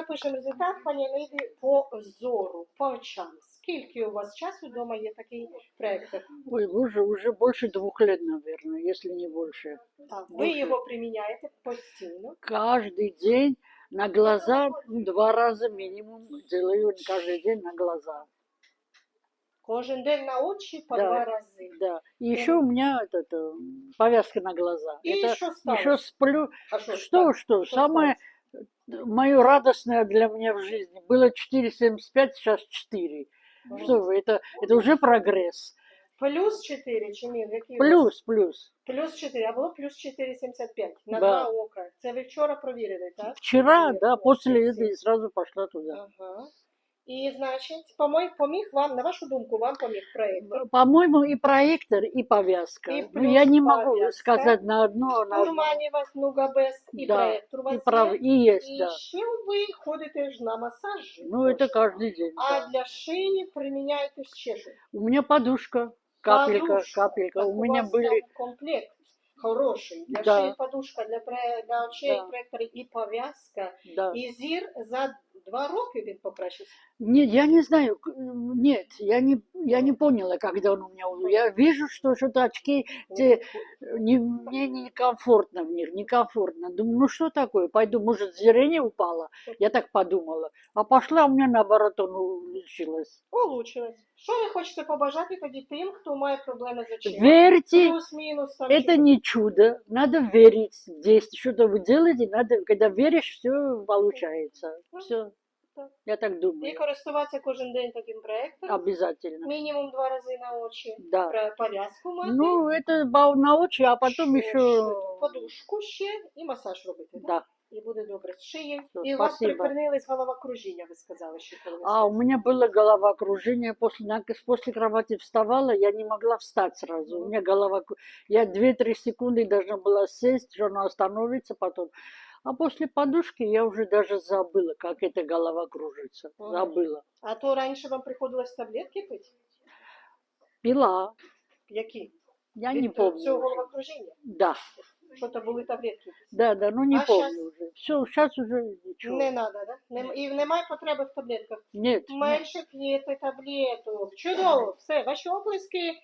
запишемо результат, пані Ліді, по зору, по очам. Скільки у вас часу вдома є такий проєктор? Ой, уже, уже больше двух лет, наверное, если не больше. Так, ви Боже. його приміняєте постійно. Каждый день на глаза, ну, два раза минимум делаю каждый день на глаза. Кожен день на очі по Да. два рази. Да. И еще у меня этот, э, повязка на глаза. І Это що сталося? еще сплю. А що, Что, сталося? что, Что самое Мое радостное для меня в жизни было 4,75, сейчас 4. Ага. Что вы, это, это уже прогресс. Плюс 4 чи ні? Який? Плюс, плюс. Плюс 4, а було плюс 4,75 на Да. два ока. Це ви вчора провірили, так? Вчера, Нет, да, этого и сразу пошла туда. Ага. І, значить, помой, поміг вам, на вашу думку, вам поміг проєктор. По-моему, и проектор, и повязка. И ну, я плюс не могу повязка. сказать на одно, на одно. Турмані вас Нугабес і Да, проєктор у вас И, прав... є. и есть, І да. ще ви ходите ж на масажі. Ну, это каждый день. А да. для шиї приміняєте ще що? У меня подушка, капелька, Подушка. капелька. Так у меня вас были... там комплект хороший. Для Да. шиї подушка, для, пре- для очей Да. проєктор і пов'язка. Да. І зір за два роки він покращився. Нет, я не знаю, к- нет, я не, я не поняла, когда он у меня у- Я вижу, что что-то очки, те, не, мне некомфортно в них, некомфортно. Думаю, ну что такое, пойду, может, зрение упало? Я так подумала. А пошла, у меня наоборот он улучшилось. Улучшилось. Що ви хочете побажати тоді тим, хто має проблеми з очима? Верьте, Плюс-мінус там. это чи- не чудо, надо верить в действие. Что-то вы делаете, надо, когда веришь, все получается. Все, так. я так І думаю, користуватися кожен день таким проєктором. обязательно. Мінімум два рази на очі. Да. Про пов'язку мати. Ну, это бау- на очи, а потом Що- еще... що? подушку ще і масаж робити. так? Да. І буде добре з шиї. Все, І у вас спасибо. припинились головокружіння, ви сказали, що коли ви А у спите. меня было головокружение. После, на- после кровати вставала, я не могла встать сразу. У меня голова... Я 2-3 секунды должна была сесть, что она остановится потом. А после подушки я уже даже забыла, как эта голова кружится. Мгм. Забыла. А то раніше вам приходилось таблетки пити? Пила. Які? Я Від не помню. цього уже. головокружіння? Да, Що то були таблетки? да, да, ну не А помню щас? уже. Все, сейчас уже ничего. Не треба, да? Нем- І немає потреби в таблетках. Нет. нет. Менше п'єте таблеток. Чудово, все, ваші оплески